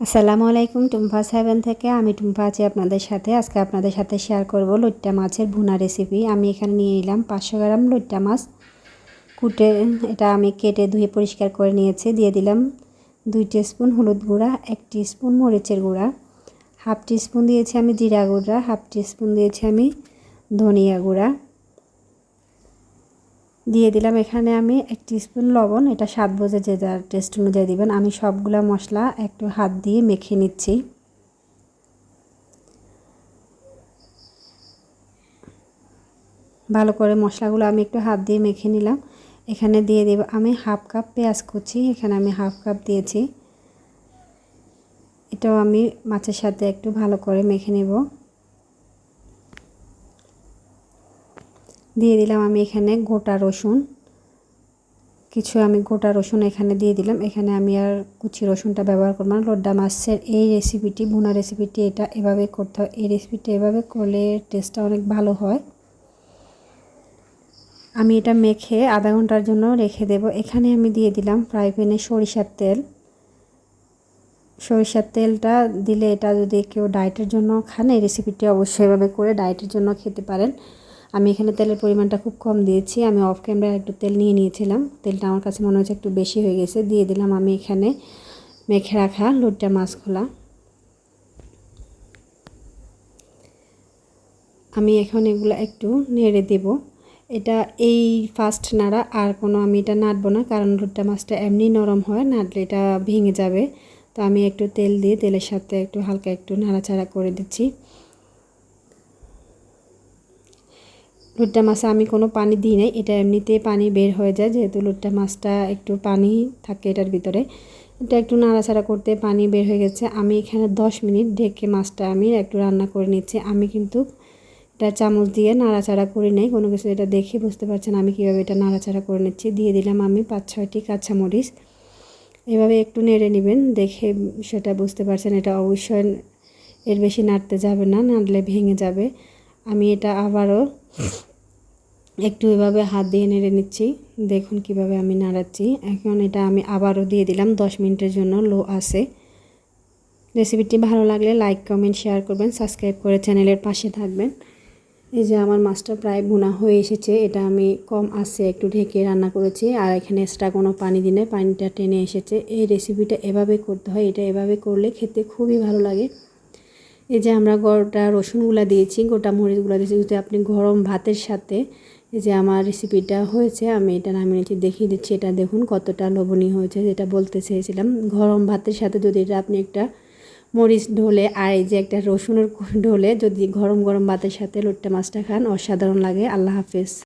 আসসালামু আলাইকুম টুম্পা সেভেন থেকে আমি টুম্পা আছি আপনাদের সাথে। আজকে আপনাদের সাথে শেয়ার করব লইট্টা মাছের ভুনা রেসিপি আমি এখানে নিয়ে নিলাম পাঁচশো গ্রাম লইট্টা মাছ। কুটে, এটা আমি কেটে ধুয়ে পরিষ্কার করে নিয়েছি। দিয়ে দিলাম দুই স্পুন হলুদ গুঁড়া, এক স্পুন মরিচের গুঁড়া। হাফ স্পুন দিয়েছি আমি জিরা গুঁড়া, হাফ স্পুন দিয়েছি আমি ধনিয়া গুঁড়া। দিয়ে দিলাম। এখানে আমি এক স্পুন লবণ, এটা স্বাদ বোঝে যে যার টেস্ট অনুযায়ী দিবেন। আমি সবগুলো মশলা একটু হাত দিয়ে মেখে নিচ্ছি। ভালো করে মশলাগুলো আমি একটু হাত দিয়ে মেখে নিলাম। এখানে দিয়ে দেব আমি হাফ কাপ পেঁয়াজ কুচি, এখানে আমি হাফ কাপ দিয়েছি। এটাও আমি মাছের সাথে একটু ভালো করে মেখে নেব। দিয়ে দিলাম আমি এখানে গোটা রসুন। কিছু আমি গোটা রসুন এখানে দিয়ে দিলাম। এখানে আমি আর কুচি রসুনটা ব্যবহার করব না। লোড্ডা মাছের এই রেসিপিটি ভুনা রেসিপিটি এটা এভাবে করতে হয়। এই রেসিপিটি এভাবে করলে টেস্টটা অনেক ভালো হয়। আমি এটা মেখে আধা ঘণ্টার জন্য রেখে দেব। এখানে আমি দিয়ে দিলাম ফ্রাই প্যানে সরিষার তেল। সরিষার তেলটা দিলে এটা যদি কেউ ডায়েটের জন্য খান, এই রেসিপিটি অবশ্যই এভাবে করে ডায়েটের জন্য খেতে পারেন। আমি এখানে তেলের পরিমাণটা খুব কম দিয়েছি। আমি অফ ক্যামেরায় একটু তেল নিয়ে নিয়েছিলাম। তেলটা আমার কাছে মনে হচ্ছে একটু বেশি হয়ে গেছে। দিয়ে দিলাম আমি এখানে মেখে রাখা লোটটা মাছ খোলা আমি এখন এগুলো একটু নেড়ে দেব। এটা এই ফার্স্ট নাড়া, আর কোনো আমি এটা নাড়বো না, কারণ লোটটা মাছটা এমনি নরম হয়, নাড়লে এটা ভেঙে যাবে। তো আমি একটু তেল দিয়ে তেলের সাথে একটু হালকা একটু নাড়াচাড়া করে দিচ্ছি। লুট্টা মাছে আমি কোনো পানি দিই নাই। এটা এমনিতেই পানি বের হয়ে যায়, যেহেতু লুট্টা মাছটা একটু পানি থাকে এটার ভিতরে। এটা একটু নাড়াচাড়া করতে পানি বের হয়ে গেছে। আমি এখানে দশ মিনিট ঢেকে মাছটা আমি একটু রান্না করে নিচ্ছি। আমি কিন্তু এটা চামচ দিয়ে নাড়াচাড়া করে নেই। কোনো কিছু এটা দেখে বুঝতে পারছেন আমি কীভাবে এটা নাড়াচাড়া করে নিচ্ছি। দিয়ে দিলাম আমি পাঁচ, ছয়টি কাঁচামরিচ। এভাবে একটু নেড়ে নেবেন, দেখে সেটা বুঝতে পারছেন। এটা অবশ্যই এর বেশি নাড়তে যাবে না, নাড়লে ভেঙে যাবে। আমি এটা আবারও একটু এভাবে হাত দিয়ে নেড়ে নিচ্ছি। দেখুন কীভাবে আমি নাড়াচ্ছি। এখন এটা আমি আবারও দিয়ে দিলাম। দশ মিনিটের জন্য লো আছে। রেসিপিটি ভালো লাগলে লাইক, কমেন্ট, শেয়ার করবেন। সাবস্ক্রাইব করে চ্যানেলের পাশে থাকবেন। এই যে আমার মাছটা প্রায় বোনা হয়ে এসেছে। এটা আমি কম আছে একটু ঢেকে রান্না করেছি। আর এখানে এক্সট্রা কোনো পানি দিনে পানিটা টেনে এসেছে। এই রেসিপিটা এভাবে করতে হয়। এটা এভাবে করলে খেতে খুবই ভালো লাগে। এই যে আমরা গোটা রসুনগুলো দিয়েছি, গোটা মরিচগুলো দিয়েছি। যদি আপনি গরম ভাতের সাথে এই যে আমার রেসিপিটা হয়েছে, আমি এটা নামিয়ে নিচ্ছি, দেখিয়ে দিচ্ছি, এটা দেখুন কতটা লোভনীয় হয়েছে, যেটা বলতে চেয়েছিলাম। গরম ভাতের সাথে যদি এটা আপনি একটা মরিচ ঢোলে আর এই যে একটা রসুনের ঢোলে যদি গরম গরম ভাতের সাথে লোট্টা মাছটা খান, অসাধারণ লাগে। আল্লাহ হাফেজ।